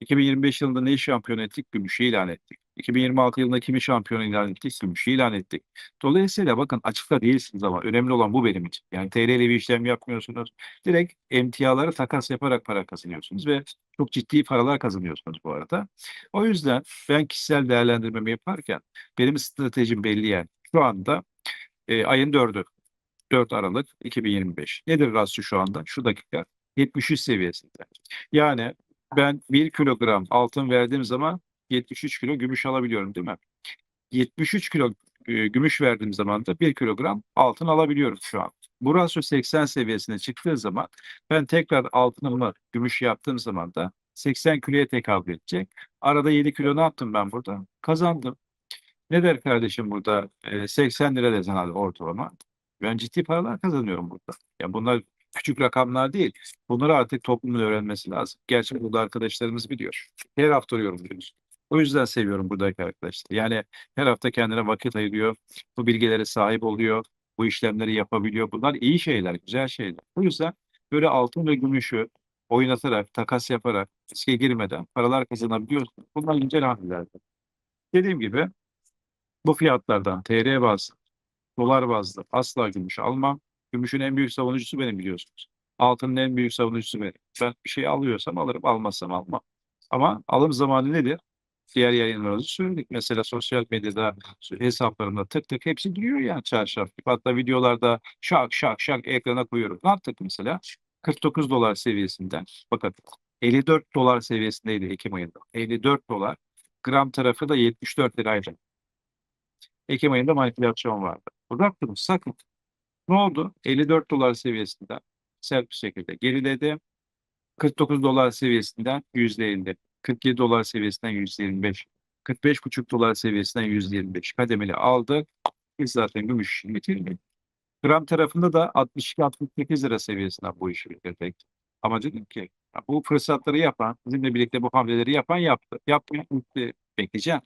2025 yılında neyi şampiyon ettik? Gümüşü ilan ettik. 2026 yılında kimi şampiyon ilan ettik? Gümüşü ilan ettik. Dolayısıyla bakın açıkta değilsiniz ama önemli olan bu benim için. Yani TL ile bir işlem yapmıyorsunuz. Direkt emtiaları takas yaparak para kazanıyorsunuz ve çok ciddi paralar kazanıyorsunuz bu arada. O yüzden ben kişisel değerlendirmemi yaparken benim stratejim belli yani. Şu anda e, ayın 4'ü. 4 Aralık 2025. Nedir rasyo şu anda? Şu dakika 73 seviyesinde. Yani ben 1 kilogram altın verdiğim zaman 73 kilo gümüş alabiliyorum değil mi? 73 kilo e, gümüş verdiğim zaman da 1 kilogram altın alabiliyorum şu an. Bu rasyo 80 seviyesine çıktığı zaman ben tekrar altınımı gümüş yaptığım zaman da 80 kiloya tekabül edecek. Arada 7 kilo ne yaptım ben burada? Kazandım. Ne der kardeşim burada? E, 80 lira desen hadi ortalama. Ben ciddi paralar kazanıyorum burada. Ya bunlar küçük rakamlar değil. Bunları artık toplumun öğrenmesi lazım. Gerçi burada arkadaşlarımız biliyor. Her hafta yorumluyoruz. O yüzden seviyorum buradaki arkadaşlar. Yani her hafta kendine vakit ayırıyor. Bu bilgilere sahip oluyor. Bu işlemleri yapabiliyor. Bunlar iyi şeyler, güzel şeyler. O yüzden böyle altın ve gümüşü oynatarak, takas yaparak, riske girmeden paralar kazanabiliyorsunuz. Bunlar güzel hamlelerdir. Dediğim gibi bu fiyatlardan TL bazlı, dolar bazlı asla gümüş almam. Gümüşün en büyük savunucusu benim biliyorsunuz. Altının en büyük savunucusu benim. Ben bir şey alıyorsam alırım, almazsam almam. Ama alım zamanı nedir? Diğer yayınlarda söyledik. Mesela sosyal medyada hesaplarımda tık tık hepsi giriyor yani çarşaf. Hatta videolarda şak şak şak ekrana koyuyorum. Ne yaptık mesela? 49 dolar seviyesinden. Bakın 54 dolar seviyesindeydi Ekim ayında. 54 dolar. Gram tarafı da 74 liraydı. Ekim ayında manipülasyon vardı. Bıraktım sakın. Ne oldu? 54 dolar seviyesinden sert bir şekilde geriledi. 49 dolar seviyesinden %50. 47 dolar seviyesinden %25. 45,5 dolar seviyesinden %25 kademeli aldık. Biz zaten gümüş bitirdik. Gram tarafında da 62-68 lira seviyesinden bu işi bitirdik. Ama dedim ki bu fırsatları yapan, bizimle birlikte bu hamleleri yapan yaptı. Yapmayan. Bekleyeceğim.